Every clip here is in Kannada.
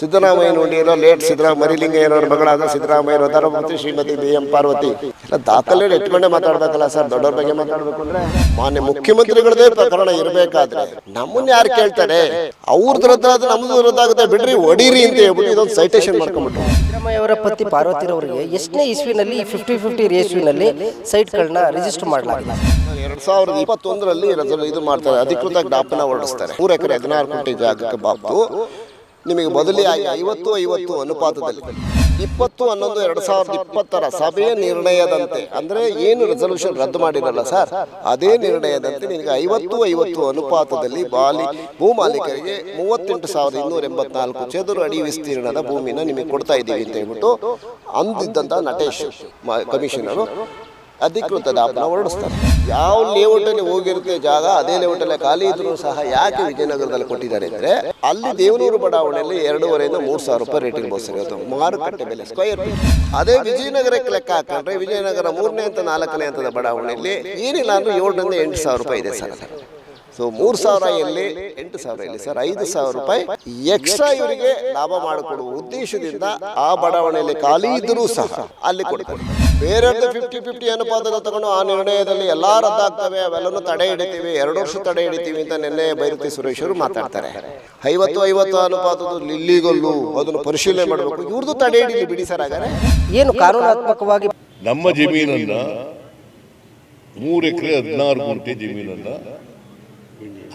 ಸಿದ್ದರಾಮಯ್ಯ ನೋಡಿರೋ ಲೇಟ್ ಸಿದ್ದರಾಮ ಮರಿಲಿಂಗಯ್ಯನವರ ಮಗಳಾದ ಸಿದ್ದರಾಮಯ್ಯ ಧರ್ಮಪತಿ ಶ್ರೀಮತಿ ಬಿ ಎಂ ಪಾರ್ವತಿ. ಎಲ್ಲ ದಾಖಲೆ ಇಟ್ಕೊಂಡೇ ಮಾತಾಡ್ಬೇಕಲ್ಲ ಸರ್ ದೊಡ್ಡವ್ರ ಬಗ್ಗೆ ಮಾತಾಡ್ಬೇಕು ಅಂದ್ರೆ? ಮಾನ್ಯ ಮುಖ್ಯಮಂತ್ರಿಗಳದೇ ಪ್ರಕರಣ ಇರಬೇಕಾದ್ರೆ ನಮ್ಮನ್ನ ಯಾರು ಕೇಳ್ತಾರೆ? ಅವ್ರ ಅದು ನಮ್ದು ಇರೋದಾಗುತ್ತೆ ಬಿಡ್ರಿ ಒಡೀರಿ ಅಂತ ಹೇಳ್ಬಿಟ್ಟು ಇದೊಂದು ಸೈಟೇಷನ್ ಮಾಡ್ಕೊಂಡ್ಬಿಟ್ರು ಸಿದ್ದರಾಮಯ್ಯ ಅವರ ಪತಿ ಪಾರ್ವತಿರವರಿಗೆ ಎಷ್ಟನೇ ಇಸ್ವಿನಲ್ಲಿ ಫಿಫ್ಟಿ ಫಿಫ್ಟಿ ರೇಸ್ವಿನಲ್ಲಿ ಸೈಟ್ಗಳನ್ನ ರಿಜಿಸ್ಟರ್ ಮಾಡಲಾಗಿದೆ. ಎರಡ್ ಸಾವಿರದ ಇಪ್ಪತ್ತೊಂದರಲ್ಲಿ ಇದು ಮಾಡ್ತಾರೆ. ಅಧಿಕೃತ ಜ್ಞಾಪನ ಹೊರಡಿಸ್ತಾರೆ. ಮೂರು ಎಕರೆ ಹದಿನಾರು ಕೋಟಿ ಜಾಗಕ್ಕೆ ಬಾಬ್ತು ನಿಮಗೆ ಬದಲಿಯಾಗಿ ಐವತ್ತು ಐವತ್ತು ಅನುಪಾತದಲ್ಲಿ ಇಪ್ಪತ್ತು ಹನ್ನೊಂದು ಎರಡು ಸಾವಿರದ ಇಪ್ಪತ್ತರ ಸಭೆಯ ನಿರ್ಣಯದಂತೆ ಅಂದ್ರೆ ಏನು ರೆಸಲ್ಯೂಷನ್ ರದ್ದು ಮಾಡಿರಲ್ಲ ಸರ್? ಅದೇ ನಿರ್ಣಯದಂತೆ ನಿಮಗೆ ಐವತ್ತು ಐವತ್ತು ಅನುಪಾತದಲ್ಲಿ ಬಾಲಿ ಭೂ ಮಾಲೀಕರಿಗೆ ಮೂವತ್ತೆಂಟು ಸಾವಿರದ ಇನ್ನೂರ ಎಂಬತ್ನಾಲ್ಕು ಚದುರು ಅಡಿ ವಿಸ್ತೀರ್ಣದ ಭೂಮಿನ ನಿಮಗೆ ಕೊಡ್ತಾ ಇದ್ದೀವಿ ಅಂತ ಹೇಳ್ಬಿಟ್ಟು ಅಂದಿದ್ದಂಥ ನಟೇಶ್ ಮ- ಕಮಿಷನರು. ಅಧಿಕೃತ ದಾಪನ ಹೊರಡಿಸ್ತಾರೆ. ಯಾವ ಲೇಔಟಲ್ಲಿ ಹೋಗಿರುತ್ತೆ ಜಾಗ ಅದೇ ಲೇಔಟಲ್ಲೇ ಖಾಲಿ ಇದ್ರೂ ಸಹ ಯಾಕೆ ವಿಜಯನಗರದಲ್ಲಿ ಕೊಟ್ಟಿದ್ದಾರೆ ಅಂದರೆ ಅಲ್ಲಿ ದೇವನೂರು ಬಡಾವಣೆಯಲ್ಲಿ ಎರಡೂವರೆಯಿಂದ ಮೂರು ಸಾವಿರ ರೂಪಾಯಿ ರೇಟ್ ಇರ್ಬೋದು ಸರ್ ಇವತ್ತು ಮಾರುಕಟ್ಟೆ ಬೆಲೆ ಸ್ಕ್ವೇರ್ ಅದೇ ವಿಜಯನಗರಕ್ಕೆ ಲೆಕ್ಕ ಹಾಕೊಂಡ್ರೆ ವಿಜಯನಗರ ಮೂರನೇ ಅಂತ ನಾಲ್ಕನೇ ಹಂತದ ಬಡಾವಣೆಯಲ್ಲಿ ಏನಿಲ್ಲ ಅಂದ್ರೆ ಏಳರಿಂದ ಎಂಟು ಸಾವಿರ ರೂಪಾಯಿ ಇದೆ ಸರ್ ಸೊ ಮೂರು ಸಾವಿರ ಎಲ್ಲಿ? ಎಂಟು ಸಾವಿರ ಎಲ್ಲಿ ಸರ್? ಐದು ಸಾವಿರ ರೂಪಾಯಿ ಎಕ್ಸ್ಟ್ರಾ ಇವರಿಗೆ ಲಾಭ ಮಾಡಿಕೊಡುವ ಉದ್ದೇಶದಿಂದ ಆ ಬಡಾವಣೆಯಲ್ಲಿ ಖಾಲಿ ಇದ್ದರೂ ಸಹ ಅಲ್ಲಿ ಕೊಡ್ತಾರೆ ಬೇರೆಯವ್ರದ್ದು ಫಿಫ್ಟಿ ಫಿಫ್ಟಿ ಅನುಪಾತದ ತಗೊಂಡು ಆ ನಿರ್ಣಯದಲ್ಲಿ ಎಲ್ಲ ರದ್ದಾಗ್ತವೆ ಅವೆಲ್ಲನೂ ತಡೆ ಹಿಡಿತೀವಿ ಎರಡು ವರ್ಷ ತಡೆ ಹಿಡಿತೀವಿ ಅಂತ ನಿನ್ನೆ ಬೈರತಿ ಸುರೇಶ್ ಅವರು ಮಾತಾಡ್ತಾರೆ. ಐವತ್ತು ಐವತ್ತು ಅನುಪಾತದ ಇಲ್ಲಿಗಲ್ಲು ಅದನ್ನು ಪರಿಶೀಲನೆ ಮಾಡಬೇಕು. ಇವ್ರದ್ದು ತಡೆ ಹಿಡಿಲಿ ಬಿಡಿ ಸರ್ ಹಾಗಾದ್ರೆ. ಏನು ಕಾನೂನಾತ್ಮಕವಾಗಿ ನಮ್ಮ ಜಮೀನನ್ನ ಮೂರು ಎಕರೆ ಹದಿನಾರು ಗುಂಟೆ ಜಮೀನನ್ನ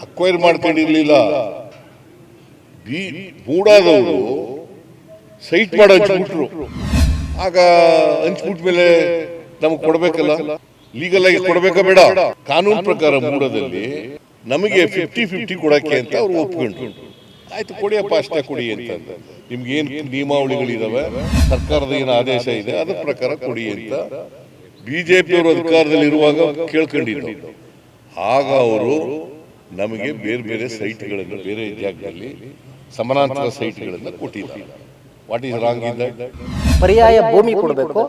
ಅಕ್ವೈರ್ ಮಾಡ್ಕೊಂಡಿರ್ಲಿಲ್ಲ. ಬಿ ಮೂಡಾದವರು ಸೈಟ್ ಮಾಡಿ ಆಗ ಹಂಚ್ಬಿಟ್ಟ ಮೇಲೆ ನಮಗೆ ಕೊಡಬೇಕಲ್ಲ? ಲೀಗಲ್ ಆಗಿ ಕೊಡ್ಬೇಕಾ ಬೇಡ? ಕಾನೂನು ಪ್ರಕಾರ ಮೂಡದಲ್ಲಿ ನಮಗೆ ಫಿಫ್ಟಿ ಫಿಫ್ಟಿ ಕೊಡಕ್ಕೆ ಅಂತ ಅವ್ರು ಒಪ್ಕೊಂಡು ಆಯ್ತು ಕೊಡಿಯಪ್ಪ ಅಷ್ಟೇ ಕೊಡಿ ಅಂತ ನಿಮ್ಗೆ ಏನು ನಿಯಮಾವಳಿಗಳಿದಾವೆ? ಸರ್ಕಾರದ ಏನು ಆದೇಶ ಇದೆ, ಅದ್ರ ಪ್ರಕಾರ ಕೊಡಿ ಅಂತ ಬಿಜೆಪಿಯವರು ಅಧಿಕಾರದಲ್ಲಿ ಇರುವಾಗ ಕೇಳ್ಕೊಂಡಿದ್ದು. ಆಗ ಅವರು ನಮಗೆ ಬೇರೆ ಬೇರೆ ಸೈಟ್ಗಳನ್ನು, ಬೇರೆ ಜಾಗದಲ್ಲಿ ಸಮಾನಾಂತರ ಸೈಟ್ಗಳನ್ನು ಕೊಟ್ಟಿದ್ದಾರೆ. What is wrong in that ಪರ್ಯಾಯ ಭೂಮಿ ಕೊಡಬೇಕು.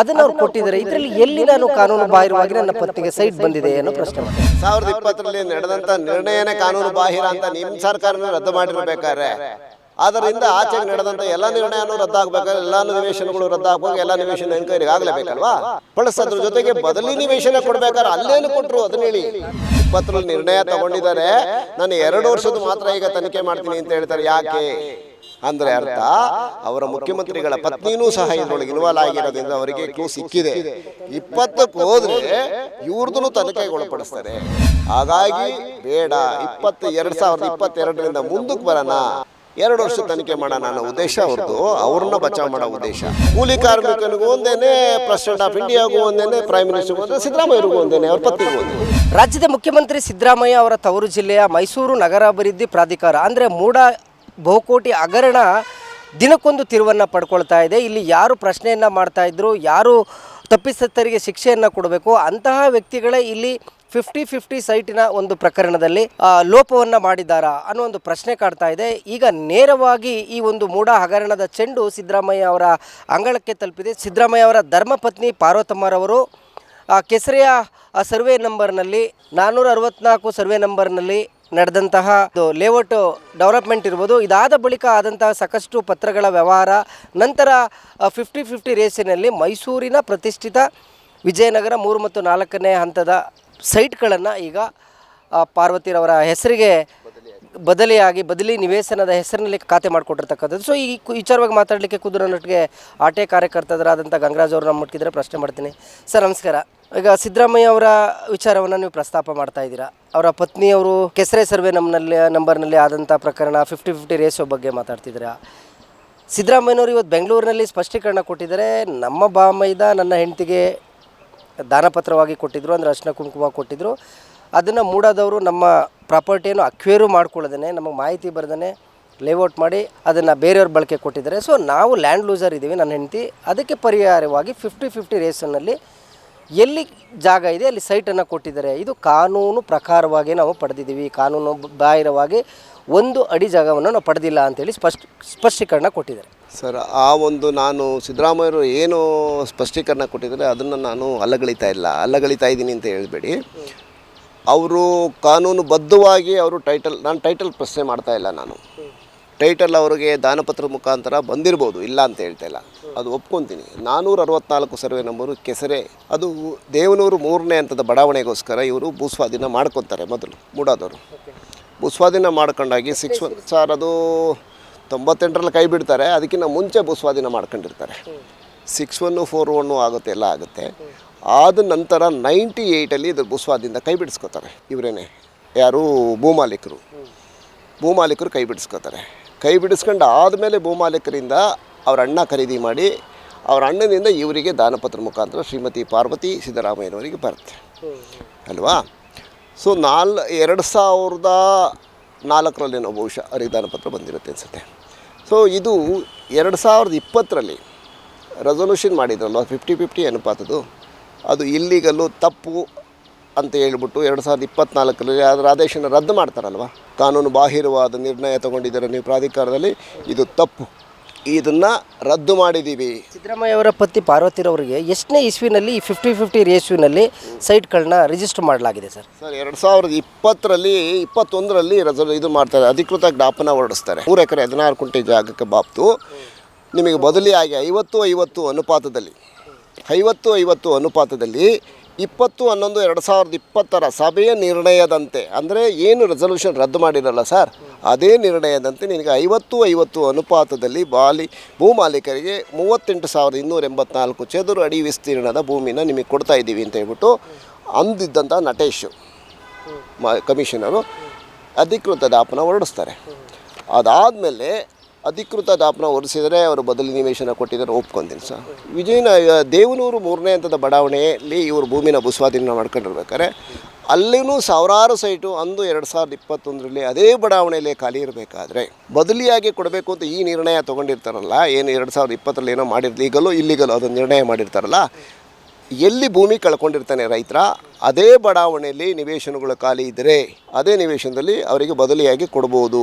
ಅದನ್ನು ಅವ್ರು ಕೊಟ್ಟಿದ್ದಾರೆ. ಇದರಲ್ಲಿ ಎಲ್ಲಿ ನಾನು ಕಾನೂನು ಬಾಹಿರವಾಗಿ ನನ್ನ ಪತ್ನಿಗೆ ಸೈಟ್ ಬಂದಿದೆ ಅನ್ನೋ ಪ್ರಶ್ನೆ ಸಾವಿರದ ಇಪ್ಪತ್ತರಲ್ಲಿ ನಡೆದಂತ ನಿರ್ಣಯನೇ ಕಾನೂನು ಬಾಹಿರ ಅಂತ ನಿಮ್ ಸರ್ಕಾರನೇ ರದ್ದು ಮಾಡಿರ್ಬೇಕಾದ್ರೆ ಅದರಿಂದ ಆಚೆಗೆ ನಡೆದಂತ ಎಲ್ಲ ನಿರ್ಣಯನೂ ರದ್ದಾಗಬೇಕಾದ್ರೆ ಎಲ್ಲ ನಿವೇಶನಗಳು ರದ್ದಾಗಬೇಕು ಎಲ್ಲ ನಿವೇಶನ ಎನ್ಕ್ವೈರಿ ಆಗಲೇಬೇಕಲ್ವಾ? ಪ್ಲಸ್ ಅದ್ರ ಜೊತೆಗೆ ಬದಲಿ ನಿವೇಶನ ಕೊಡ್ಬೇಕಾದ್ರೆ ಅಲ್ಲೇನು ಕೊಟ್ಟರು ಅದನ್ನ ಹೇಳಿ. ಇಪ್ಪತ್ತರಲ್ಲಿ ನಿರ್ಣಯ ತಗೊಂಡಿದ್ದಾರೆ. ನಾನು ಎರಡು ವರ್ಷದ ಮಾತ್ರ ಈಗ ತನಿಖೆ ಮಾಡ್ತೀನಿ ಅಂತ ಹೇಳ್ತಾರೆ. ಯಾಕೆ? ಅಂದ್ರೆ ಅರ್ಥ ಅವರ ಮುಖ್ಯಮಂತ್ರಿಗಳ ಪತ್ನಿನೂ ಸಹ ಇದ್ರೊಳಗೆ ಇನ್ವಾಲ್ವ್ ಆಗಿರೋದ್ರಿಂದ ಅವರಿಗೆ ಕ್ಲೂ ಸಿಕ್ಕಿದೆ. ಇಪ್ಪತ್ತಕ್ಕೆ ಹೋದ್ರೆ ಇವ್ರದ್ದು ತನಿಖೆಗೆ ಒಳಪಡಿಸ್ತಾರೆ ಹಾಗಾಗಿ ಬೇಡ ಇಪ್ಪತ್ತ ಎರಡ್ ಸಾವಿರದ ಇಪ್ಪತ್ತೆರಡರಿಂದ ಮುಂದಕ್ಕೆ ಬರೋಣ. ಎರಡು ವರ್ಷ ತನಿಖೆ ಮಾಡೋಣ ಅನ್ನೋ ಉದ್ದೇಶ ಅವ್ರದ್ದು. ಅವ್ರನ್ನ ಬಚಾವ್ ಮಾಡೋ ಉದ್ದೇಶ. ಕೂಲಿ ಕಾರ್ಮಿಕನಿಗೂ ಒಂದೇನೆ ಪ್ರೆಸಿಡೆಂಟ್ ಆಫ್ ಇಂಡಿಯಾಗೂ ಒಂದೇನೆ ಪ್ರೈಮ್ ಮಿನಿಸ್ಟರ್ಗೂ ಒಂದೇ ಸಿದ್ದರಾಮಯ್ಯರಿಗೂ ಒಂದೇನೆ ಅವ್ರ ಪತ್ನಿಗೂ ಒಂದೇ ರಾಜ್ಯದ ಮುಖ್ಯಮಂತ್ರಿ ಸಿದ್ದರಾಮಯ್ಯ ಅವರ ತವರು ಜಿಲ್ಲೆಯ ಮೈಸೂರು ನಗರಾಭಿವೃದ್ಧಿ ಪ್ರಾಧಿಕಾರ ಅಂದರೆ ಮೂಡ ಬಹುಕೋಟಿ ಹಗರಣ ದಿನಕ್ಕೊಂದು ತಿರುವನ್ನು ಪಡ್ಕೊಳ್ತಾ ಇದೆ. ಇಲ್ಲಿ ಯಾರು ಪ್ರಶ್ನೆಯನ್ನು ಮಾಡ್ತಾ ಇದ್ರು, ಯಾರು ತಪ್ಪಿಸತ್ತರಿಗೆ ಶಿಕ್ಷೆಯನ್ನು ಕೊಡಬೇಕು, ಅಂತಹ ವ್ಯಕ್ತಿಗಳೇ ಇಲ್ಲಿ ಫಿಫ್ಟಿ ಫಿಫ್ಟಿ ಸೈಟಿನ ಒಂದು ಪ್ರಕರಣದಲ್ಲಿ ಲೋಪವನ್ನು ಮಾಡಿದ್ದಾರಾ ಅನ್ನೋ ಒಂದು ಪ್ರಶ್ನೆ ಕಾಡ್ತಾ ಇದೆ. ಈಗ ನೇರವಾಗಿ ಈ ಒಂದು ಮೂಡ ಹಗರಣದ ಚೆಂಡು ಸಿದ್ದರಾಮಯ್ಯ ಅವರ ಅಂಗಳಕ್ಕೆ ತಲುಪಿದೆ. ಸಿದ್ದರಾಮಯ್ಯ ಅವರ ಧರ್ಮಪತ್ನಿ ಪಾರ್ವತಮ್ಮರವರು ಕೆಸರೆಯ ಸರ್ವೆ ನಂಬರ್ನಲ್ಲಿ ನಾನ್ನೂರ ಅರವತ್ನಾಲ್ಕು ಸರ್ವೆ ನಂಬರ್ನಲ್ಲಿ ನಡೆದಂತಹ ಲೇಔಟ್ ಡೆವಲಪ್ಮೆಂಟ್ ಇರ್ಬೋದು. ಇದಾದ ಬಳಿಕ ಆದಂತಹ ಸಾಕಷ್ಟು ಪತ್ರಗಳ ವ್ಯವಹಾರ, ನಂತರ ಫಿಫ್ಟಿ ಫಿಫ್ಟಿ ರೇಸಿನಲ್ಲಿ ಮೈಸೂರಿನ ಪ್ರತಿಷ್ಠಿತ ವಿಜಯನಗರ ಮೂರು ಮತ್ತು ನಾಲ್ಕನೇ ಹಂತದ ಸೈಟ್ಗಳನ್ನು ಈಗ ಪಾರ್ವತಿರವರ ಹೆಸರಿಗೆ ಬದಲಿಯಾಗಿ ಬದಲಿ ನಿವೇಶನದ ಹೆಸರಿನಲ್ಲಿ ಖಾತೆ ಮಾಡಿಕೊಟ್ಟಿರ್ತಕ್ಕಂಥದ್ದು. ಸೊ ಈ ವಿಚಾರವಾಗಿ ಮಾತಾಡಲಿಕ್ಕೆ ಕುದುರೆ ನಟಿಗೆ ಆಟೆ ಕಾರ್ಯಕರ್ತರಾದಂಥ ಗಂಗರಾಜ್ ಅವರು ನಮ್ಮ ಮುಟ್ಟಿದ್ರೆ ಪ್ರಶ್ನೆ ಮಾಡ್ತೀನಿ. ಸರ್, ನಮಸ್ಕಾರ. ಈಗ ಸಿದ್ದರಾಮಯ್ಯ ಅವರ ವಿಚಾರವನ್ನು ನೀವು ಪ್ರಸ್ತಾಪ ಮಾಡ್ತಾ ಇದ್ದೀರಾ. ಅವರ ಪತ್ನಿಯವರು ಕೆಸರೆ ಸರ್ವೆ ನಮ್ಮನಲ್ಲಿ ನಂಬರ್ನಲ್ಲಿ ಆದಂಥ ಪ್ರಕರಣ ಫಿಫ್ಟಿ ಫಿಫ್ಟಿ ರೇಸೋ ಬಗ್ಗೆ ಮಾತಾಡ್ತಿದ್ದೀರಾ. ಸಿದ್ದರಾಮಯ್ಯನವರು ಇವತ್ತು ಬೆಂಗಳೂರಿನಲ್ಲಿ ಸ್ಪಷ್ಟೀಕರಣ ಕೊಟ್ಟಿದ್ದಾರೆ. ನಮ್ಮ ಬಾಮೈದ ನನ್ನ ಹೆಂಡತಿಗೆ ದಾನಪತ್ರವಾಗಿ ಕೊಟ್ಟಿದ್ದರು ಅಂದರೆ ಅರ್ಶನ ಕುಂಕುಮ ಕೊಟ್ಟಿದ್ದರು ಅದನ್ನು ಮೂಡಾದವರು ನಮ್ಮ ಪ್ರಾಪರ್ಟಿಯನ್ನು ಅಕ್ವೇರು ಮಾಡ್ಕೊಳ್ಳೋದೇ ನಮಗೆ ಮಾಹಿತಿ ಬರ್ದೇ ಲೇಔಟ್ ಮಾಡಿ ಅದನ್ನು ಬೇರೆಯವ್ರ ಬಳಕೆ ಕೊಟ್ಟಿದ್ದಾರೆ. ಸೊ ನಾವು ಲ್ಯಾಂಡ್ ಲೂಸರ್ ಇದ್ದೀವಿ ನನ್ನ ಹೆಂಡತಿ. ಅದಕ್ಕೆ ಪರಿಹಾರವಾಗಿ ಫಿಫ್ಟಿ ಫಿಫ್ಟಿ ರೇಸನ್ನಲ್ಲಿ ಎಲ್ಲಿ ಜಾಗ ಇದೆ ಅಲ್ಲಿ ಸೈಟನ್ನು ಕೊಟ್ಟಿದ್ದಾರೆ. ಇದು ಕಾನೂನು ಪ್ರಕಾರವಾಗಿ ನಾವು ಪಡೆದಿದ್ದೀವಿ. ಕಾನೂನು ಬಾಹಿರವಾಗಿ ಒಂದು ಅಡಿ ಜಾಗವನ್ನು ನಾವು ಪಡೆದಿಲ್ಲ ಅಂತೇಳಿ ಸ್ಪಷ್ಟ, ಸ್ಪಷ್ಟೀಕರಣ ಕೊಟ್ಟಿದ್ದಾರೆ. ಸರ್, ಆ ಒಂದು ನಾನು ಸಿದ್ದರಾಮಯ್ಯರು ಏನು ಸ್ಪಷ್ಟೀಕರಣ ಕೊಟ್ಟಿದ್ದಾರೆ ಅದನ್ನು ನಾನು ಅಲ್ಲಗಳಿತಾ ಇಲ್ಲ. ಅಲ್ಲಗಳಿತಾ ಇದ್ದೀನಿ ಅಂತ ಹೇಳಬೇಡಿ. ಅವರು ಕಾನೂನು ಬದ್ಧವಾಗಿ ಅವರು ಟೈಟಲ್ ನಾನು ಟೈಟಲ್ ಪ್ರಶ್ನೆ ಮಾಡ್ತಾ ಇಲ್ಲ ನಾನು. ಟೈಟಲ್ ಅವರಿಗೆ ದಾನಪತ್ರದ ಮುಖಾಂತರ ಬಂದಿರ್ಬೋದು, ಇಲ್ಲ ಅಂತ ಹೇಳ್ತಾ ಇಲ್ಲ. ಅದು ಒಪ್ಕೊತೀನಿ. ನಾನ್ನೂರ ಅರವತ್ನಾಲ್ಕು ಸರ್ವೆ ನಂಬರು ಕೆಸರೆ. ಅದು ದೇವನೂರು ಮೂರನೇ ಹಂತದ ಬಡಾವಣೆಗೋಸ್ಕರ ಇವರು ಭೂಸ್ವಾಧೀನ ಮಾಡ್ಕೊತಾರೆ ಮೊದಲು, ಮೂಡಾದವರು. ಭೂಸ್ವಾಧೀನ ಮಾಡ್ಕೊಂಡಾಗಿ ಸಿಕ್ಸ್ ಒನ್ ಸರ್ ಅದು ತೊಂಬತ್ತೆಂಟರಲ್ಲಿ ಕೈ ಬಿಡ್ತಾರೆ, ಅದಕ್ಕಿಂತ ಮುಂಚೆ ಭೂಸ್ವಾಧೀನ ಮಾಡ್ಕೊಂಡಿರ್ತಾರೆ. ಸಿಕ್ಸ್ ಒನ್ನು ಫೋರ್ ಒನ್ನು ಆಗುತ್ತೆ, ಎಲ್ಲ ಆಗುತ್ತೆ. ಆದ ನಂತರ ನೈಂಟಿ ಏಯ್ಟಲ್ಲಿ ಇದ್ರ ಭೂಸ್ವಾದಿಂದ ಕೈ ಬಿಡಿಸ್ಕೋತಾರೆ ಇವರೇನೆ. ಯಾರು? ಭೂಮಾಲೀಕರು. ಭೂಮಾಲೀಕರು ಕೈ ಬಿಡಿಸ್ಕೋತಾರೆ. ಕೈ ಬಿಡಿಸ್ಕೊಂಡು ಆದಮೇಲೆ ಭೂಮಾಲೀಕರಿಂದ ಅವ್ರ ಅಣ್ಣ ಖರೀದಿ ಮಾಡಿ ಅವ್ರ ಅಣ್ಣನಿಂದ ಇವರಿಗೆ ದಾನಪತ್ರ ಮುಖಾಂತರ ಶ್ರೀಮತಿ ಪಾರ್ವತಿ ಸಿದ್ದರಾಮಯ್ಯನವರಿಗೆ ಬರುತ್ತೆ. ಅಲ್ವಾ? ಸೊ, ನಾಲ್, ಎರಡು ಸಾವಿರದ ನಾಲ್ಕರಲ್ಲೇನೋ ಬಹುಶಃ ಅವರಿಗೆ ದಾನಪತ್ರ ಬಂದಿರುತ್ತೆ ಅನಿಸುತ್ತೆ. ಸೊ, ಇದು ಎರಡು ಸಾವಿರದ ಇಪ್ಪತ್ತರಲ್ಲಿ ರೆಸೊಲ್ಯೂಷನ್ ಮಾಡಿದ್ರಲ್ವ? ಫಿಫ್ಟಿ ಫಿಫ್ಟಿ ಅನುಪಾತದ್ದು. ಅದು ಇಲ್ಲಿಗಲ್ಲು ತಪ್ಪು ಅಂತ ಹೇಳ್ಬಿಟ್ಟು ಎರಡು ಸಾವಿರದ ಇಪ್ಪತ್ನಾಲ್ಕರಲ್ಲಿ ಅದರ ಆದೇಶನ ರದ್ದು ಮಾಡ್ತಾರಲ್ವ? ಕಾನೂನು ಬಾಹಿರವಾದ ನಿರ್ಣಯ ತಗೊಂಡಿದ್ದೀರ ನೀವು ಪ್ರಾಧಿಕಾರದಲ್ಲಿ ಇದು ತಪ್ಪು. ಇದನ್ನು ರದ್ದು ಮಾಡಿದ್ದೀವಿ ಸಿದ್ದರಾಮಯ್ಯ ಅವರ ಪತಿ ಪಾರ್ವತಿರವರಿಗೆ ಎಷ್ಟನೇ ಇಸ್ವಿನಲ್ಲಿ ಫಿಫ್ಟಿ ಫಿಫ್ಟಿ ಇಸ್ವಿನಲ್ಲಿ ಸೈಟ್ಗಳನ್ನ ರಿಜಿಸ್ಟರ್ ಮಾಡಲಾಗಿದೆ ಸರ್? ಸರ್ ಎರಡು ಸಾವಿರದ ಇಪ್ಪತ್ತರಲ್ಲಿ ಇಪ್ಪತ್ತೊಂದರಲ್ಲಿ ರೆಸಲ್ ಇದು ಮಾಡ್ತಾರೆ ಅಧಿಕೃತ ಜ್ಞಾಪನ ಹೊರಡಿಸ್ತಾರೆ. ಮೂರು ಎಕರೆ ಹದಿನಾರು ಕುಂಟೆ ಜಾಗಕ್ಕೆ ಬಾಪ್ತು. ನಿಮಗೆ ಬದಲಿಯಾಗಿ ಐವತ್ತು ಐವತ್ತು ಅನುಪಾತದಲ್ಲಿ. ಐವತ್ತು ಐವತ್ತು ಅನುಪಾತದಲ್ಲಿ ಇಪ್ಪತ್ತು, ಹನ್ನೊಂದು, ಎರಡು ಸಾವಿರದ ಇಪ್ಪತ್ತರ ಸಭೆಯ ನಿರ್ಣಯದಂತೆ, ಅಂದರೆ ಏನು ರೆಸಲ್ಯೂಷನ್ ರದ್ದು ಮಾಡಿರಲ್ಲ ಸರ್ ಅದೇ ನಿರ್ಣಯದಂತೆ ನಿನಗೆ ಐವತ್ತು ಐವತ್ತು ಅನುಪಾತದಲ್ಲಿ ಬಾಲಿ, ಭೂಮಾಲೀಕರಿಗೆ ಮೂವತ್ತೆಂಟು ಸಾವಿರದ ಇನ್ನೂರ ಎಂಬತ್ನಾಲ್ಕು ಚದುರು ಅಡಿ ವಿಸ್ತೀರ್ಣದ ಭೂಮಿನ ನಿಮಗೆ ಕೊಡ್ತಾ ಇದ್ದೀವಿ ಅಂತ ಹೇಳ್ಬಿಟ್ಟು ಅಂದಿದ್ದಂಥ ನಟೇಶು, ಮ ಕಮಿಷನರು ಅಧಿಕೃತ ದಾಪನ ಹೊರಡಿಸ್ತಾರೆ. ಅದಾದಮೇಲೆ ಅಧಿಕೃತ ದಾಪನ ಹೊರಿಸಿದರೆ ಅವರು ಬದಲಿ ನಿವೇಶನ ಕೊಟ್ಟಿದ್ದಾರೆ, ಒಪ್ಕೊಂತೀನಿ ಸರ್. ವಿಜಯನ ದೇವನೂರು ಮೂರನೇ ಹಂತದ ಬಡಾವಣೆಯಲ್ಲಿ ಇವರು ಭೂಮಿನ ಭೂಸ್ವಾಧೀನ ಮಾಡ್ಕೊಂಡಿರ್ಬೇಕಾರೆ ಅಲ್ಲಿನೂ ಸಾವಿರಾರು ಸೈಟು ಅಂದು ಎರಡು ಸಾವಿರದ ಇಪ್ಪತ್ತೊಂದರಲ್ಲಿ ಅದೇ ಬಡಾವಣೆಯಲ್ಲಿ ಖಾಲಿ ಇರಬೇಕಾದ್ರೆ, ಬದಲಿಯಾಗಿ ಕೊಡಬೇಕು ಅಂತ ಈ ನಿರ್ಣಯ ತೊಗೊಂಡಿರ್ತಾರಲ್ಲ, ಏನು ಎರಡು ಸಾವಿರದ ಇಪ್ಪತ್ತರಲ್ಲಿ ಏನೋ ಮಾಡಿರ್ ಲೀಗಲು ಇಲ್ಲಿಗಲು ಅದನ್ನು ನಿರ್ಣಯ ಮಾಡಿರ್ತಾರಲ್ಲ, ಎಲ್ಲಿ ಭೂಮಿ ಕಳ್ಕೊಂಡಿರ್ತಾನೆ ರೈತರ, ಅದೇ ಬಡಾವಣೆಯಲ್ಲಿ ನಿವೇಶನಗಳು ಖಾಲಿ ಇದ್ದರೆ ಅದೇ ನಿವೇಶನದಲ್ಲಿ ಅವರಿಗೆ ಬದಲಿಯಾಗಿ ಕೊಡ್ಬೋದು.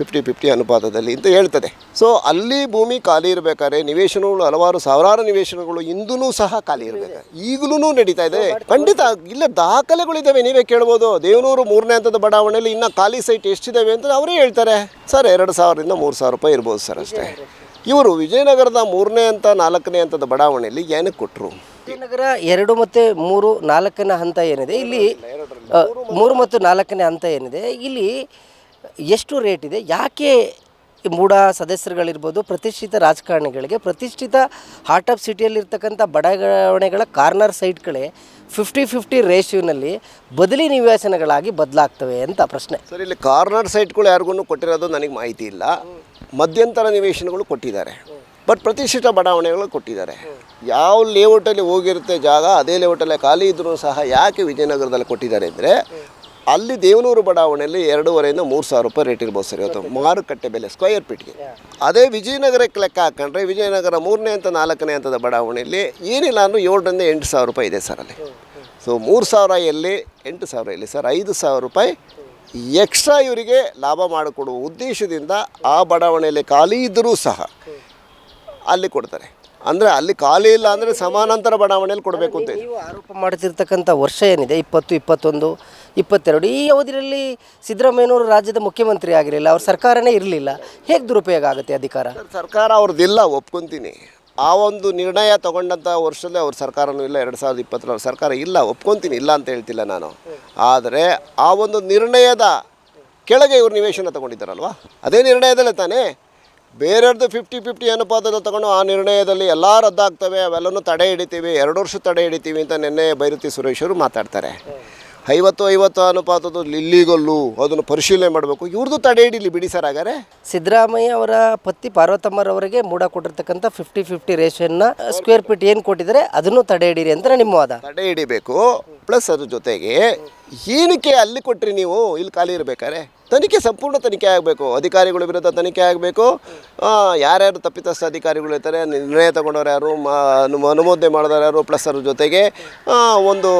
ಫಿಫ್ಟಿ ಫಿಫ್ಟಿ ಅನುಪಾತದಲ್ಲಿ ಅಂತ ಹೇಳ್ತದೆ. ಸೊ ಅಲ್ಲಿ ಭೂಮಿ ಖಾಲಿ ಇರಬೇಕಾದ್ರೆ ನಿವೇಶನಗಳು ಹಲವಾರು ಸಾವಿರಾರು ನಿವೇಶನಗಳು ಇಂದೂ ಸಹ ಖಾಲಿ ಇರಬೇಕು? ಈಗಲೂ ನಡೀತಾ ಇದೆ. ಖಂಡಿತ ಇಲ್ಲ ದಾಖಲೆಗಳಿದ್ದಾವೆ ನೀವೇ ಕೇಳ್ಬೋದು. ದೇವನೂರು ಮೂರನೇ ಹಂತದ ಬಡಾವಣೆಯಲ್ಲಿ ಇನ್ನೂ ಖಾಲಿ ಸೈಟ್ ಎಷ್ಟಿದ್ದಾವೆ ಅಂತ ಅವರೇ ಹೇಳ್ತಾರೆ. ಸರ್ ಎರಡು ಸಾವಿರದಿಂದ ಮೂರು ಸಾವಿರ ರೂಪಾಯಿ ಇರ್ಬೋದು ಸರ್ ಅಷ್ಟೇ. ಇವರು ವಿಜಯನಗರದ ಮೂರನೇ ಹಂತ ನಾಲ್ಕನೇ ಹಂತದ ಬಡಾವಣೆಯಲ್ಲಿ ಏನಕ್ಕೆ ಕೊಟ್ಟರು ವಿಜಯನಗರ ಎರಡು ಮತ್ತು ಮೂರು ನಾಲ್ಕನೇ ಹಂತ ಏನಿದೆ? ಇಲ್ಲಿ ಮೂರು ಮತ್ತು ನಾಲ್ಕನೇ ಹಂತ ಏನಿದೆ? ಇಲ್ಲಿ ಎಷ್ಟು ರೇಟ್ ಇದೆ? ಯಾಕೆ ಈ ಮೂಢ ಸದಸ್ಯರುಗಳಿರ್ಬೋದು ಪ್ರತಿಷ್ಠಿತ ರಾಜಕಾರಣಿಗಳಿಗೆ, ಪ್ರತಿಷ್ಠಿತ ಹಾರ್ಟ್ ಆಫ್ ಸಿಟಿಯಲ್ಲಿರ್ತಕ್ಕಂಥ ಬಡಾವಣೆಗಳ ಕಾರ್ನರ್ ಸೈಟ್ಗಳೇ ಫಿಫ್ಟಿ ಫಿಫ್ಟಿ ರೇಷ್ಯೂನಲ್ಲಿ ಬದಲಿ ನಿವೇಶನಗಳಾಗಿ ಬದಲಾಗ್ತವೆ ಅಂತ ಪ್ರಶ್ನೆ. ಸರ್, ಇಲ್ಲಿ ಕಾರ್ನರ್ ಸೈಟ್ಗಳು ಯಾರಿಗೂ ಕೊಟ್ಟಿರೋದು ನನಗೆ ಮಾಹಿತಿ ಇಲ್ಲ. ಮಧ್ಯಂತರ ನಿವೇಶನಗಳು ಕೊಟ್ಟಿದ್ದಾರೆ. ಬಟ್ ಪ್ರತಿಷ್ಠಿತ ಬಡಾವಣೆಗಳು ಕೊಟ್ಟಿದ್ದಾರೆ. ಯಾವ ಲೇಔಟಲ್ಲಿ ಹೋಗಿರುತ್ತೆ ಜಾಗ, ಅದೇ ಲೇಔಟಲ್ಲೇ ಖಾಲಿ ಇದ್ರೂ ಸಹ ಯಾಕೆ ವಿಜಯನಗರದಲ್ಲಿ ಕೊಟ್ಟಿದ್ದಾರೆ ಅಂದರೆ ಅಲ್ಲಿ ದೇವನೂರು ಬಡಾವಣೆಯಲ್ಲಿ ಎರಡೂವರೆಯಿಂದ ಮೂರು ಸಾವಿರ ರೂಪಾಯಿ ರೇಟ್ ಇರ್ಬೋದು ಸರ್ ಇವತ್ತು. ಮಾರುಕಟ್ಟೆ ಬೆಲೆ ಸ್ಕ್ವಯರ್ ಫೀಟ್ಗೆ ಅದೇ ವಿಜಯನಗರಕ್ಕೆ ಲೆಕ್ಕ ಹಾಕೊಂಡ್ರೆ ವಿಜಯನಗರ ಮೂರನೇ ಹಂತ ನಾಲ್ಕನೇ ಹಂತದ ಬಡಾವಣೆಯಲ್ಲಿ ಏನಿಲ್ಲ ಅಂದರೂ ಏಳರಿಂದ ಎಂಟು ಸಾವಿರ ರೂಪಾಯಿ ಇದೆ ಸರ್ ಅಲ್ಲಿ. ಸೊ ಮೂರು ಸಾವಿರ ಎಲ್ಲಿ ಎಂಟು ಸಾವಿರ ಎಲ್ಲಿ ಸರ್? ಐದು ಸಾವಿರ ರೂಪಾಯಿ ಎಕ್ಸ್ಟ್ರಾ ಇವರಿಗೆ ಲಾಭ ಮಾಡಿಕೊಡುವ ಉದ್ದೇಶದಿಂದ ಆ ಬಡಾವಣೆಯಲ್ಲಿ ಖಾಲಿ ಇದ್ದರೂ ಸಹ ಅಲ್ಲಿ ಕೊಡ್ತಾರೆ. ಅಂದರೆ ಅಲ್ಲಿ ಖಾಲಿ ಇಲ್ಲ ಅಂದರೆ ಸಮಾನಾಂತರ ಬಡಾವಣೆಯಲ್ಲಿ ಕೊಡಬೇಕು ಅಂತ ನೀವು ಆರೋಪ ಮಾಡ್ತಿರ್ತಕ್ಕಂಥ ವರ್ಷ ಏನಿದೆ? ಇಪ್ಪತ್ತು ಇಪ್ಪತ್ತೊಂದು ಇಪ್ಪತ್ತೆರಡು ಈ ಅವಧಿಯಲ್ಲಿ ಸಿದ್ದರಾಮಯ್ಯನವರು ರಾಜ್ಯದ ಮುಖ್ಯಮಂತ್ರಿ ಆಗಿರಲಿಲ್ಲ ಅವ್ರ ಸರ್ಕಾರನೇ ಇರಲಿಲ್ಲ. ಹೇಗೆ ದುರುಪಯೋಗ ಆಗುತ್ತೆ ಅಧಿಕಾರ? ಸರ್, ಸರ್ಕಾರ ಅವ್ರದ್ದಿಲ್ಲ ಒಪ್ಕೊತೀನಿ. ಆ ಒಂದು ನಿರ್ಣಯ ತಗೊಂಡಂಥ ವರ್ಷದಲ್ಲೇ ಅವ್ರ ಸರ್ಕಾರನೂ ಇಲ್ಲ ಎರಡು ಸಾವಿರದ ಇಪ್ಪತ್ತರ ಸರ್ಕಾರ ಇಲ್ಲ ಒಪ್ಕೊತೀನಿ ಇಲ್ಲ ಅಂತ ಹೇಳ್ತಿಲ್ಲ ನಾನು. ಆದರೆ ಆ ಒಂದು ನಿರ್ಣಯದ ಕೆಳಗೆ ಇವರು ನಿವೇಶನ ತಗೊಂಡಿದ್ದಾರಲ್ವಾ? ಅದೇ ನಿರ್ಣಯದಲ್ಲೇ ತಾನೇ? ಬೇರೆಯವ್ರದ್ದು ಫಿಫ್ಟಿ ಫಿಫ್ಟಿ ಅನುಪಾತದ ತಗೊಂಡು ಆ ನಿರ್ಣಯದಲ್ಲಿ ಎಲ್ಲ ರದ್ದಾಗ್ತವೆ ಅವೆಲ್ಲನೂ ತಡೆ ಹಿಡಿತೀವಿ ಎರಡು ವರ್ಷ ತಡೆ ಹಿಡಿತೀವಿ ಅಂತ ನಿನ್ನೆ ಬೈರತಿ ಸುರೇಶ್ ಅವರು ಮಾತಾಡ್ತಾರೆ. ಐವತ್ತು ಐವತ್ತು ಅನುಪಾತದ ಇಲ್ಲಿಗಲ್ಲು ಅದನ್ನು ಪರಿಶೀಲನೆ ಮಾಡಬೇಕು. ಇವ್ರದ್ದು ತಡೆ ಹಿಡೀಲಿ ಬಿಡಿ ಸರ್ ಹಾಗಾದ್ರೆ. ಸಿದ್ದರಾಮಯ್ಯ ಅವರ ಪತ್ನಿ ಪಾರ್ವತಮ್ಮರವರಿಗೆ ಮೂಡ ಕೊಟ್ಟಿರ್ತಕ್ಕಂಥ ಫಿಫ್ಟಿ ಫಿಫ್ಟಿ ರೇಷನ್ನ ಸ್ಕ್ವೇರ್ ಫೀಟ್ ಏನು ಕೊಟ್ಟಿದ್ದಾರೆ ಅದನ್ನು ತಡೆ ಹಿಡೀರಿ ಅಂತ ನಿಮ್ಮ ವಾದ ತಡೆ ಹಿಡಿಬೇಕು ಪ್ಲಸ್ ಅದ್ರ ಜೊತೆಗೆ ಏನಕ್ಕೆ ಅಲ್ಲಿ ಕೊಟ್ರಿ ನೀವು ಇಲ್ಲಿ ಖಾಲಿ ಇರಬೇಕಾರೆ ತನಿಖೆ ಸಂಪೂರ್ಣ ತನಿಖೆ ಆಗಬೇಕು. ಅಧಿಕಾರಿಗಳ ವಿರುದ್ಧ ತನಿಖೆ ಆಗಬೇಕು. ಯಾರ್ಯಾರು ತಪ್ಪಿತಸ್ಥ ಅಧಿಕಾರಿಗಳು ಇರ್ತಾರೆ ನಿರ್ಣಯ ತಗೊಂಡವ್ರು ಯಾರು ಅನುಮೋದನೆ ಮಾಡಿದವ್ರು ಯಾರು ಪ್ಲಸ್ ಅವ್ರ ಜೊತೆಗೆ ಒಂದು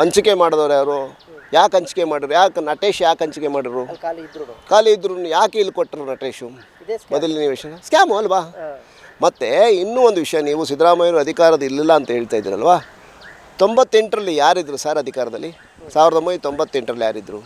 ಹಂಚಿಕೆ ಮಾಡಿದವ್ರು ಯಾರು ಯಾಕೆ ಹಂಚಿಕೆ ಮಾಡಿದ್ರು ಯಾಕೆ ನಟೇಶ್ ಯಾಕೆ ಹಂಚಿಕೆ ಮಾಡಿದ್ರು? ಖಾಲಿ ಇದ್ರು ಯಾಕೆ ಇಲ್ಲಿ ಕೊಟ್ಟರು ನಟೇಶು? ಮೊದಲನೇ ವಿಷಯ. ಸ್ಕ್ಯಾಮು ಅಲ್ವಾ? ಮತ್ತು ಇನ್ನೂ ಒಂದು ವಿಷಯ ನೀವು ಸಿದ್ದರಾಮಯ್ಯರು ಅಧಿಕಾರದ ಇಲ್ಲ ಅಂತ ಹೇಳ್ತಾ ಇದ್ದೀರಲ್ವಾ ತೊಂಬತ್ತೆಂಟರಲ್ಲಿ ಯಾರಿದ್ರು ಸರ್ ಅಧಿಕಾರದಲ್ಲಿ? ಸಾವಿರದ ಒಂಬೈನೂರ ತೊಂಬತ್ತೆಂಟರಲ್ಲಿ ಯಾರಿದ್ರು?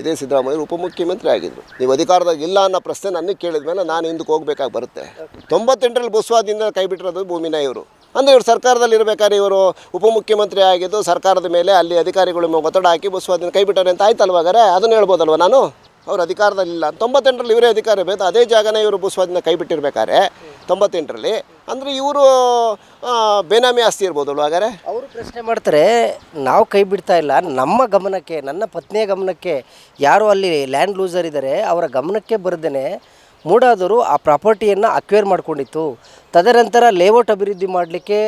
ಇದೇ ಸಿದ್ದರಾಮಯ್ಯ ಉಪಮುಖ್ಯಮಂತ್ರಿ ಆಗಿದ್ದರು ನೀವು ಅಧಿಕಾರದಾಗ ಇಲ್ಲ ಅನ್ನೋ ಪ್ರಶ್ನೆ ನನಗೆ ಕೇಳಿದ ಮೇಲೆ ನಾನು ಹಿಂದಕ್ಕೆ ಹೋಗ್ಬೇಕಾಗಿ ಬರುತ್ತೆ. ತೊಂಬತ್ತೆಂಟರಲ್ಲಿ ಬುಸ್ವಾದಿಂದ ಕೈ ಬಿಟ್ಟಿರೋದು ಭೂಮಿನ ಇವರು ಅಂದರೆ ಇವರು ಸರ್ಕಾರದಲ್ಲಿ ಇರಬೇಕಾದ್ರೆ ಇವರು ಉಪಮುಖ್ಯಮಂತ್ರಿ ಆಗಿದ್ದು ಸರ್ಕಾರದ ಮೇಲೆ ಅಲ್ಲಿ ಅಧಿಕಾರಿಗಳು ಒತ್ತಡ ಹಾಕಿ ಬಸವಾದಿಂದ ಕೈ ಬಿಟ್ಟಾರೆ ಅಂತ ಆಯ್ತಲ್ವಾಗಾರೆ ಅದನ್ನು ಹೇಳ್ಬೋದಲ್ವ ನಾನು? ಅವ್ರು ಅಧಿಕಾರದಲ್ಲಿಲ್ಲ. ತೊಂಬತ್ತೆಂಟರಲ್ಲಿ ಇವರೇ ಅಧಿಕಾರ ಬೇಕು. ಅದೇ ಜಾಗನೇ ಇವರು ಭೂಸ್ವಾದಿಂದ ಕೈ ಬಿಟ್ಟಿರ್ಬೇಕಾದ್ರೆ ತೊಂಬತ್ತೆಂಟರಲ್ಲಿ ಅಂದರೆ ಇವರು ಬೇನಾಮಿ ಆಸ್ತಿ ಇರ್ಬೋದಲ್ವ ಹಾಗಾದ್ರೆ? ಅವರು ಪ್ರಶ್ನೆ ಮಾಡ್ತಾರೆ, ನಾವು ಕೈ ಬಿಡ್ತಾ ಇಲ್ಲ, ನಮ್ಮ ಗಮನಕ್ಕೆ, ನನ್ನ ಪತ್ನಿಯ ಗಮನಕ್ಕೆ ಯಾರು ಅಲ್ಲಿ ಲ್ಯಾಂಡ್ ಲೂಸರ್ ಇದ್ದಾರೆ ಅವರ ಗಮನಕ್ಕೆ ಬರದೇನೆ ಮೂಡಾದವರು ಆ ಪ್ರಾಪರ್ಟಿಯನ್ನು ಅಕ್ವೇರ್ ಮಾಡ್ಕೊಂಡಿತ್ತು. ತದನಂತರ ಲೇಔಟ್ ಅಭಿವೃದ್ಧಿ ಮಾಡಲಿಕ್ಕೆ,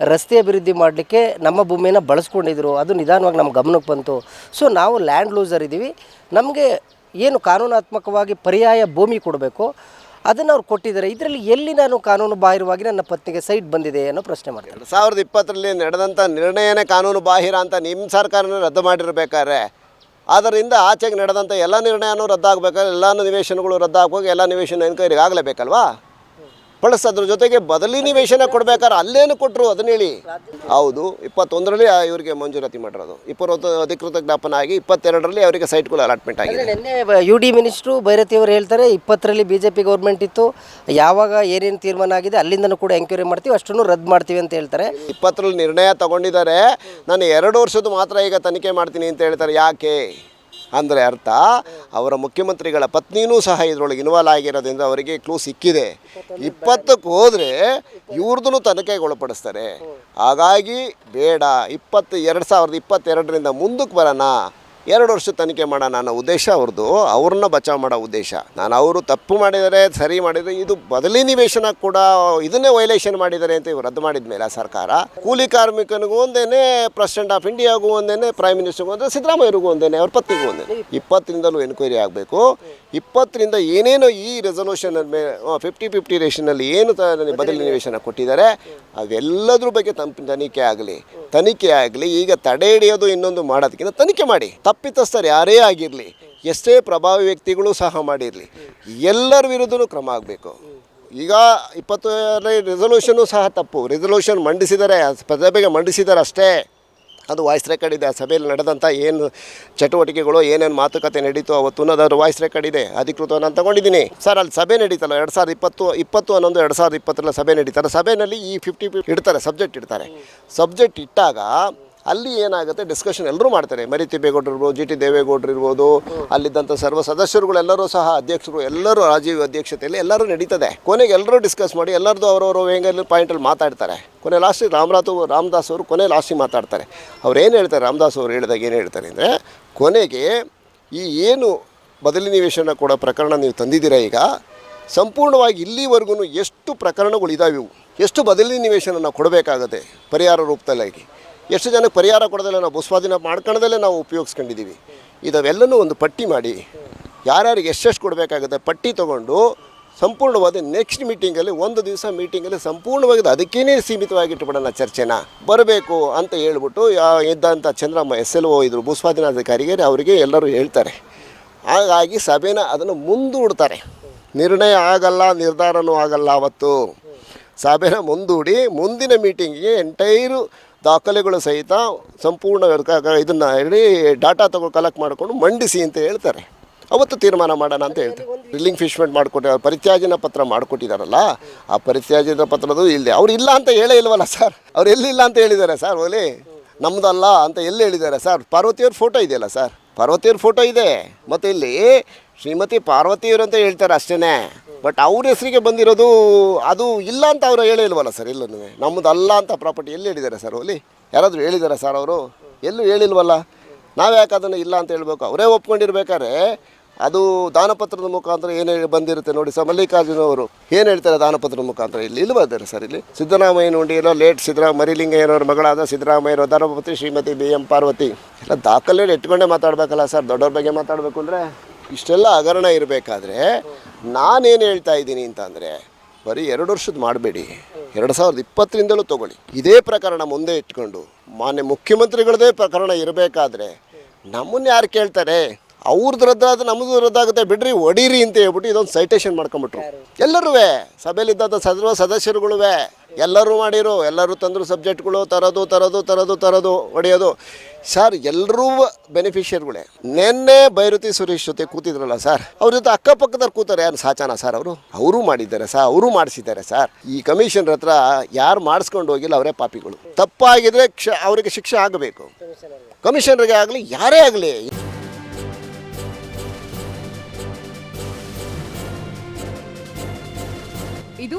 ರಸ್ತೆ ಅಭಿವೃದ್ಧಿ ಮಾಡಲಿಕ್ಕೆ ನಮ್ಮ ಭೂಮಿಯನ್ನು ಬಳಸ್ಕೊಂಡಿದ್ರು. ಅದು ನಿಧಾನವಾಗಿ ನಮ್ಮ ಗಮನಕ್ಕೆ ಬಂತು. ಸೊ ನಾವು ಲ್ಯಾಂಡ್ ಲೂಸರ್ ಇದ್ದೀವಿ ನಮಗೆ ಏನು ಕಾನೂನಾತ್ಮಕವಾಗಿ ಪರ್ಯಾಯ ಭೂಮಿ ಕೊಡಬೇಕು ಅದನ್ನು ಅವ್ರು ಕೊಟ್ಟಿದ್ದಾರೆ. ಇದರಲ್ಲಿ ಎಲ್ಲಿ ನಾನು ಕಾನೂನು ಬಾಹಿರವಾಗಿ ನನ್ನ ಪತ್ನಿಗೆ ಸೈಟ್ ಬಂದಿದೆ ಅನ್ನೋ ಪ್ರಶ್ನೆ ಮಾಡ್ತಾರೆ ಎರಡು ಸಾವಿರದ ಇಪ್ಪತ್ತರಲ್ಲಿ ನಡೆದಂಥ ನಿರ್ಣಯನೇ ಕಾನೂನು ಬಾಹಿರ ಅಂತ ನಿಮ್ಮ ಸರ್ಕಾರನೇ ರದ್ದು ಮಾಡಿರಬೇಕಾದ್ರೆ, ಅದರಿಂದ ಆಚೆಗೆ ನಡೆದಂಥ ಎಲ್ಲ ನಿರ್ಣಯನೂ ರದ್ದಾಗಬೇಕಾದ್ರೆ, ಎಲ್ಲ ನಿವೇಶನಗಳು ರದ್ದಾಗೋಗಿ ಎಲ್ಲ ನಿವೇಶನ ಎನ್ಕ್ವೈರಿಗೆ ಆಗಲೇಬೇಕಲ್ವಾ ಪ್ಲಸ್ ಅದ್ರ ಜೊತೆಗೆ ಬದಲಿ ನಿವೇಶನ ಕೊಡ್ಬೇಕಾದ್ರೆ ಅಲ್ಲೇನು ಕೊಟ್ಟರು ಅದನ್ನ ಹೇಳಿ. ಹೌದು ಇಪ್ಪತ್ತೊಂದರಲ್ಲಿ ಇವರಿಗೆ ಮಂಜೂರಾತಿ ಮಾಡಿರೋದು. ಇಪ್ಪತ್ತೊಂದು ಅಧಿಕೃತ ಜ್ಞಾಪನ ಆಗಿ ಇಪ್ಪತ್ತೆರಡರಲ್ಲಿ ಅವರಿಗೆ ಸೈಟ್ಗಳು ಅಲಾಟ್ಮೆಂಟ್ ಆಗಿದೆ. ನಿನ್ನೆ ಯು ಡಿ ಮಿನಿಸ್ಟ್ರು ಭೈರತಿ ಅವರು ಹೇಳ್ತಾರೆ ಇಪ್ಪತ್ತರಲ್ಲಿ ಬಿ ಜೆ ಪಿ ಗೌರ್ಮೆಂಟ್ ಇತ್ತು ಯಾವಾಗ ಏನೇನು ತೀರ್ಮಾನ ಆಗಿದೆ ಅಲ್ಲಿಂದನೂ ಕೂಡ ಎಂಕ್ವೈರಿ ಮಾಡ್ತೀವಿ ಅಷ್ಟನ್ನು ರದ್ದು ಮಾಡ್ತೀವಿ ಅಂತ ಹೇಳ್ತಾರೆ. ಇಪ್ಪತ್ತರಲ್ಲಿ ನಿರ್ಣಯ ತಗೊಂಡಿದ್ದಾರೆ. ನಾನು ಎರಡು ವರ್ಷದ ಮಾತ್ರ ಈಗ ತನಿಖೆ ಮಾಡ್ತೀನಿ ಅಂತ ಹೇಳ್ತಾರೆ. ಯಾಕೆ? ಅಂದರೆ ಅರ್ಥ ಅವರ ಮುಖ್ಯಮಂತ್ರಿಗಳ ಪತ್ನಿನೂ ಸಹ ಇದರೊಳಗೆ ಇನ್ವಾಲ್ವ್ ಆಗಿರೋದ್ರಿಂದ ಅವರಿಗೆ ಕ್ಲೂ ಸಿಕ್ಕಿದೆ. ಇಪ್ಪತ್ತಕ್ಕೆ ಹೋದರೆ ಇವ್ರದ್ದು ತನಿಖೆಗೆ ಒಳಪಡಿಸ್ತಾರೆ ಹಾಗಾಗಿ ಬೇಡ ಇಪ್ಪತ್ತು ಎರಡು ಸಾವಿರದ ಇಪ್ಪತ್ತೆರಡರಿಂದ ಮುಂದಕ್ಕೆ ಬರೋಣ. ಎರಡು ವರ್ಷ ತನಿಖೆ ಮಾಡೋ ನನ್ನ ಉದ್ದೇಶ ಅವ್ರದ್ದು ಅವ್ರನ್ನ ಬಚಾವ್ ಮಾಡೋ ಉದ್ದೇಶ. ನಾನು ಅವರು ತಪ್ಪು ಮಾಡಿದರೆ ಸರಿ ಮಾಡಿದರೆ ಇದು ಬದಲಿ ನಿವೇಶನ ಕೂಡ ಇದನ್ನೇ ವೈಲೇಷನ್ ಮಾಡಿದ್ದಾರೆ ಅಂತ ಇವ್ರು ರದ್ದು ಮಾಡಿದ ಮೇಲೆ ಸರ್ಕಾರ. ಕೂಲಿ ಕಾರ್ಮಿಕನಿಗೂ ಒಂದೇನೆ ಪ್ರೆಸಿಡೆಂಟ್ ಆಫ್ ಇಂಡಿಯಾಗೂ ಒಂದೇನೆ ಪ್ರೈಮ್ ಮಿನಿಸ್ಟರ್ಗೂ ಒಂದೇ ಸಿದ್ದರಾಮಯ್ಯರಿಗೂ ಒಂದೇನೆ ಅವ್ರ ಪತ್ನಿಗೂ ಒಂದೇನೆ. ಇಪ್ಪತ್ತರಿಂದಲೂ ಎನ್ಕ್ವೈರಿ ಆಗಬೇಕು. ಇಪ್ಪತ್ತರಿಂದ ಏನೇನೋ ಈ ರೆಸೊಲ್ಯೂಷನ್ ಮೇಲೆ ಫಿಫ್ಟಿ ಫಿಫ್ಟಿ ರೇಷನಲ್ಲಿ ಏನು ಬದಲಿ ನಿವೇಶನ ಕೊಟ್ಟಿದ್ದಾರೆ ಅವೆಲ್ಲದ್ರ ಬಗ್ಗೆ ತಮ್ಮ ತನಿಖೆ ಆಗಲಿ. ತನಿಖೆ ಆಗಲಿ ಈಗ ತಡೆ ಹಿಡಿಯೋದು ಇನ್ನೊಂದು ಮಾಡೋದಕ್ಕಿಂತ ತನಿಖೆ ಮಾಡಿ. ತಪ್ಪಿತಸ್ಥರು ಯಾರೇ ಆಗಿರಲಿ, ಎಷ್ಟೇ ಪ್ರಭಾವಿ ವ್ಯಕ್ತಿಗಳು ಸಹ ಮಾಡಿರಲಿ, ಎಲ್ಲರ ವಿರುದ್ಧನೂ ಕ್ರಮ ಆಗಬೇಕು. ಈಗ ಇಪ್ಪತ್ತು ರೆಸೊಲ್ಯೂಷನು ಸಹ ತಪ್ಪು. ರೆಸೊಲ್ಯೂಷನ್ ಮಂಡಿಸಿದರೆ ಸಭೆಗೆ ಮಂಡಿಸಿದರೆ ಅಷ್ಟೇ. ಅದು ವಾಯ್ಸ್ ರೆಕಾರ್ಡ್ ಇದೆ. ಆ ಸಭೆಯಲ್ಲಿ ನಡೆದಂಥ ಏನು ಚಟುವಟಿಕೆಗಳು, ಏನೇನು ಮಾತುಕತೆ ನಡೀತು ಅವತ್ತು ಅನ್ನೋದಾದ್ರು ವಾಯ್ಸ್ ರೆಕಾರ್ಡ್ ಇದೆ. ಅಧಿಕೃತ ನಾನು ತಗೊಂಡಿದ್ದೀನಿ. ಸರ್, ಅಲ್ಲಿ ಸಭೆ ನಡೀತಲ್ಲ. ಎರಡು ಸಾವಿರದ ಇಪ್ಪತ್ತು ಇಪ್ಪತ್ತು ಹನ್ನೊಂದು, ಎರಡು ಸಾವಿರದ ಇಪ್ಪತ್ತರಲ್ಲಿ ಸಭೆ ನಡೀತಾರೆ ಸಭೆಯಲ್ಲಿ ಈ ಫಿಫ್ಟಿ ಇಡ್ತಾರೆ ಸಬ್ಜೆಕ್ಟ್ ಇಡ್ತಾರೆ. ಸಬ್ಜೆಕ್ಟ್ ಇಟ್ಟಾಗ ಅಲ್ಲಿ ಏನಾಗುತ್ತೆ? ಡಿಸ್ಕಷನ್ ಎಲ್ಲರೂ ಮಾಡ್ತಾರೆ. ಮರಿ ತಿಬ್ಬೇಗೌಡರು ಇರ್ಬೋದು, ಜಿ ಟಿ ದೇವೇಗೌಡರು ಇರ್ಬೋದು, ಅಲ್ಲಿದ್ದಂಥ ಸರ್ವ ಸದಸ್ಯರುಗಳೆಲ್ಲರೂ ಸಹ ಅಧ್ಯಕ್ಷರು, ಎಲ್ಲರೂ ರಾಜೀವ್ ಅಧ್ಯಕ್ಷತೆಯಲ್ಲಿ ಎಲ್ಲರೂ ನಡೀತದೆ. ಕೊನೆಗೆ ಎಲ್ಲರೂ ಡಿಸ್ಕಸ್ ಮಾಡಿ ಎಲ್ಲರದ್ದು ಅವರವರ ವೇಂಗಲ್ಲಿ ಪಾಯಿಂಟಲ್ಲಿ ಮಾತಾಡ್ತಾರೆ. ಕೊನೆ ಲಾಸ್ಟಿಗೆ ರಾಮರಾತು, ರಾಮದಾಸ್ ಅವರು ಕೊನೆ ಲಾಸ್ಟಿಗೆ ಮಾತಾಡ್ತಾರೆ. ಅವ್ರು ಏನು ಹೇಳ್ತಾರೆ? ರಾಮದಾಸ್ ಅವರು ಹೇಳಿದಾಗ ಏನು ಹೇಳ್ತಾರೆ ಅಂದರೆ, ಕೊನೆಗೆ ಈ ಏನು ಬದಲಿ ನಿವೇಶನ ಕೊಡೋ ಪ್ರಕರಣ ನೀವು ತಂದಿದ್ದೀರಾ ಈಗ? ಸಂಪೂರ್ಣವಾಗಿ ಇಲ್ಲಿವರೆಗೂ ಎಷ್ಟು ಪ್ರಕರಣಗಳು ಇದಾವೆ ಎಷ್ಟು ಬದಲಿ ನಿವೇಶನ ನಾವು ಕೊಡಬೇಕಾಗತ್ತೆ? ಪರಿಹಾರ ರೂಪದಲ್ಲಾಗಿ. ಎಷ್ಟು ಜನಕ್ಕೆ ಪರಿಹಾರ ಕೊಡೋದಲ್ಲ, ನಾವು ಭೂಸ್ವಾಧೀನ ಮಾಡ್ಕೊಳ್ಳೋದಲ್ಲೇ ನಾವು ಉಪಯೋಗಿಸ್ಕೊಂಡಿದ್ದೀವಿ. ಇದವೆಲ್ಲನೂ ಒಂದು ಪಟ್ಟಿ ಮಾಡಿ, ಯಾರ್ಯಾರಿಗೆ ಎಷ್ಟೆಷ್ಟು ಕೊಡಬೇಕಾಗುತ್ತೆ ಪಟ್ಟಿ ತೊಗೊಂಡು ಸಂಪೂರ್ಣವಾದ ನೆಕ್ಸ್ಟ್ ಮೀಟಿಂಗಲ್ಲಿ ಒಂದು ದಿವಸ ಮೀಟಿಂಗಲ್ಲಿ ಸಂಪೂರ್ಣವಾಗಿ ಅದಕ್ಕೇನೆ ಸೀಮಿತವಾಗಿಟ್ಟುಬಿಡೋಣ ಚರ್ಚೆನ. ಬರಬೇಕು ಅಂತ ಹೇಳ್ಬಿಟ್ಟು ಯಾ ಇದ್ದಂಥ ಚಂದ್ರಮ್ಮ ಎಸ್ ಎಲ್ ಓ ಇದ್ರು, ಭೂಸ್ವಾಧೀನಾಧಿಕಾರಿಗೆ ಅವರಿಗೆ ಎಲ್ಲರೂ ಹೇಳ್ತಾರೆ. ಹಾಗಾಗಿ ಸಭೆನ ಅದನ್ನು ಮುಂದೂಡ್ತಾರೆ. ನಿರ್ಣಯ ಆಗಲ್ಲ, ನಿರ್ಧಾರನೂ ಆಗಲ್ಲ ಅವತ್ತು. ಸಭೆನ ಮುಂದೂಡಿ, ಮುಂದಿನ ಮೀಟಿಂಗಿಗೆ ಎಂಟೈರು ದಾಖಲೆಗಳು ಸಹಿತ ಸಂಪೂರ್ಣ ಇದನ್ನು ಹೇಳಿ ಡಾಟಾ ತಗೋ ಕಲೆಕ್ಟ್ ಮಾಡಿಕೊಂಡು ಮಂಡಿಸಿ ಅಂತ ಹೇಳ್ತಾರೆ. ಅವತ್ತು ತೀರ್ಮಾನ ಮಾಡೋಣ ಅಂತ ಹೇಳ್ತಾರೆ. ಡ್ರಿಲ್ಲಿಂಗ್ ಫಿಶ್ಮೆಂಟ್ ಮಾಡಿಕೊಟ್ಟು ಪರಿತ್ಯಾಜನ ಪತ್ರ ಮಾಡಿಕೊಟ್ಟಿದ್ದಾರಲ್ಲ ಆ ಪರಿತ್ಯಾಜನ ಪತ್ರದ್ದು ಇಲ್ಲದೆ ಅವ್ರು ಇಲ್ಲ ಅಂತ ಹೇಳೇ ಇಲ್ವಲ್ಲ ಸರ್? ಅವ್ರು ಎಲ್ಲಿಲ್ಲ ಅಂತ ಹೇಳಿದ್ದಾರೆ ಸರ್ ಓಲಿ ನಮ್ಮದಲ್ಲ ಅಂತ ಎಲ್ಲಿ ಹೇಳಿದ್ದಾರೆ ಸರ್? ಪಾರ್ವತಿಯವ್ರ ಫೋಟೋ ಇದೆಯಲ್ಲ ಸರ್? ಪಾರ್ವತಿಯವ್ರ ಫೋಟೋ ಇದೆ. ಮತ್ತು ಇಲ್ಲಿ ಶ್ರೀಮತಿ ಪಾರ್ವತಿಯವರು ಅಂತ ಹೇಳ್ತಾರೆ ಅಷ್ಟೇ ಬಟ್ ಅವ್ರ ಹೆಸರಿಗೆ ಬಂದಿರೋದು ಅದು ಇಲ್ಲ ಅಂತ ಅವರು ಹೇಳಿಲ್ವಲ್ಲ ಸರ್ ಇಲ್ಲ ನಮ್ಮದು ಅಲ್ಲ ಅಂತ ಪ್ರಾಪರ್ಟಿ ಎಲ್ಲಿ ಹೇಳಿದ್ದಾರೆ ಸರ್ ಓಲಿ ಯಾರಾದರೂ ಹೇಳಿದ್ದಾರೆ ಸರ್ ಅವರು? ಎಲ್ಲೂ ಹೇಳಿಲ್ವಲ್ಲ? ನಾವು ಯಾಕೆ ಅದನ್ನು ಇಲ್ಲ ಅಂತ ಹೇಳಬೇಕು? ಅವರೇ ಒಪ್ಕೊಂಡಿರ್ಬೇಕಾದ್ರೆ ಅದು ದಾನಪತ್ರದ ಮುಖಾಂತರ ಏನು ಹೇಳಿ ಬಂದಿರುತ್ತೆ ನೋಡಿ ಸರ್ ಮಲ್ಲಿಕಾರ್ಜುನ ಅವರು ಏನು ಹೇಳ್ತಾರೆ ದಾನಪತ್ರದ ಮುಖಾಂತರ ಇಲ್ಲಿ? ಇಲ್ಲಿ ಸರ್ ಇಲ್ಲಿ. ಸಿದ್ದರಾಮಯ್ಯ ಏನೋ ಲೇಟ್ ಸಿದ್ದರಾಮ ಮರಿಲಿಂಗಯ್ಯನವ್ರ ಮಗಳಾದ ಸಿದ್ದರಾಮಯ್ಯರ ಧರ್ಮಪತಿ ಶ್ರೀಮತಿ ಬಿ ಎಂ ಪಾರ್ವತಿ. ಎಲ್ಲ ದಾಖಲೆ ಇಟ್ಕೊಂಡೇ ಮಾತಾಡಬೇಕಲ್ಲ ಸರ್ ದೊಡ್ಡವ್ರ ಬಗ್ಗೆ ಮಾತಾಡಬೇಕು ಅಂದರೆ? ಇಷ್ಟೆಲ್ಲ ಹಗರಣ ಇರಬೇಕಾದ್ರೆ ನಾನೇನು ಹೇಳ್ತಾ ಇದ್ದೀನಿ ಅಂತಂದರೆ ಬರೀ ಎರಡು ವರ್ಷದ ಮಾಡಬೇಡಿ. ಎರಡು ಸಾವಿರದ ಇಪ್ಪತ್ತರಿಂದಲೂ ತೊಗೊಳ್ಳಿ. ಇದೇ ಪ್ರಕರಣ ಮುಂದೆ ಇಟ್ಕೊಂಡು ಮಾನ್ಯ ಮುಖ್ಯಮಂತ್ರಿಗಳದೇ ಪ್ರಕರಣ ಇರಬೇಕಾದ್ರೆ ನಮ್ಮನ್ನು ಯಾರು ಕೇಳ್ತಾರೆ? ಅವ್ರದ್ದು ರದ್ದಾದ್ರೆ ನಮ್ಮದು ರದ್ದಾಗುತ್ತೆ. ಬಿಡ್ರಿ ಒಡೀರಿ ಅಂತ ಹೇಳ್ಬಿಟ್ಟು ಇದೊಂದು ಸೈಟೇಷನ್ ಮಾಡ್ಕೊಂಬಿಟ್ರು ಎಲ್ಲರೂ ಸಭೆಯಲ್ಲಿದ್ದಂಥ ಸರ್ವ ಸದಸ್ಯರುಗಳು ಎಲ್ಲರೂ ಮಾಡಿರೋ, ಎಲ್ಲರೂ ತಂದರು ಸಬ್ಜೆಕ್ಟ್ಗಳು, ತರೋದು ತರೋದು ತರೋದು ತರೋದು, ಹೊಡೆಯೋದು. ಸರ್ ಎಲ್ಲರೂ ಬೆನಿಫಿಷಿಯರ್ಗಳೇ. ನಿನ್ನೆ ಬೈರುತಿ ಸುರೇಶ್ ಜೊತೆ ಕೂತಿದ್ರಲ್ಲ ಸರ್? ಅವ್ರ ಜೊತೆ ಅಕ್ಕಪಕ್ಕದವ್ರು ಕೂತಾರೆ. ಯಾರು ಸಾಚಾನ ಸರ್ ಅವರು? ಅವರು ಮಾಡಿದ್ದಾರೆ ಸರ್, ಅವರು ಮಾಡಿಸಿದ್ದಾರೆ ಸರ್. ಈ ಕಮಿಷನ್ರ ಹತ್ರ ಯಾರು ಮಾಡಿಸ್ಕೊಂಡು ಹೋಗಿಲ್ಲ ಅವರೇ ಪಾಪಿಗಳು. ತಪ್ಪಾಗಿದ್ರೆ ಕ್ಷ, ಅವರಿಗೆ ಶಿಕ್ಷೆ ಆಗಬೇಕು. ಕಮಿಷನರ್ಗೆ ಆಗಲಿ, ಯಾರೇ ಆಗಲಿ. ಇದು